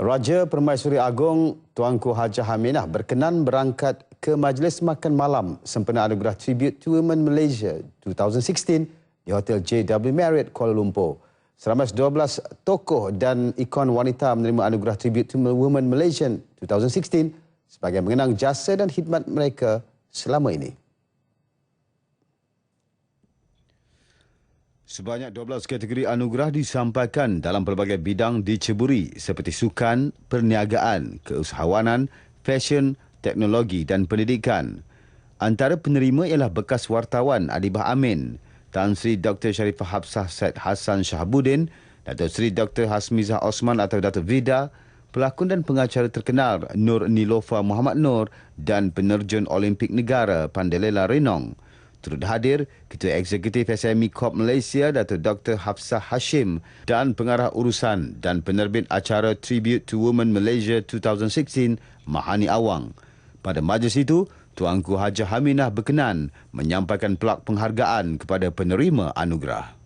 Raja Permaisuri Agong Tuanku Hajah Haminah berkenan berangkat ke majlis makan malam sempena anugerah Tribute to Women Malaysia 2016 di Hotel JW Marriott Kuala Lumpur. Seramas 12 tokoh dan ikon wanita menerima anugerah Tribute to Women Malaysia 2016 sebagai mengenang jasa dan khidmat mereka selama ini. Sebanyak 12 kategori anugerah disampaikan dalam pelbagai bidang diceburi seperti sukan, perniagaan, keusahawanan, fashion, teknologi dan pendidikan. Antara penerima ialah bekas wartawan Adibah Amin, Tan Sri Dr. Sharifah Hafsah Said Hassan Shahabuddin, Datuk Sri Dr. Hasmizah Osman atau Datuk Vida, pelakon dan pengacara terkenal Nur Nilofa Muhammad Nur dan penerjun Olimpik Negara Pandelela Renong. Turut hadir Ketua Eksekutif SME Corp Malaysia Datuk Dr. Hafsah Hashim dan pengarah urusan dan penerbit acara Tribute to Women Malaysia 2016 Mahani Awang. Pada majlis itu, Tuanku Hajah Haminah berkenan menyampaikan pelak penghargaan kepada penerima anugerah.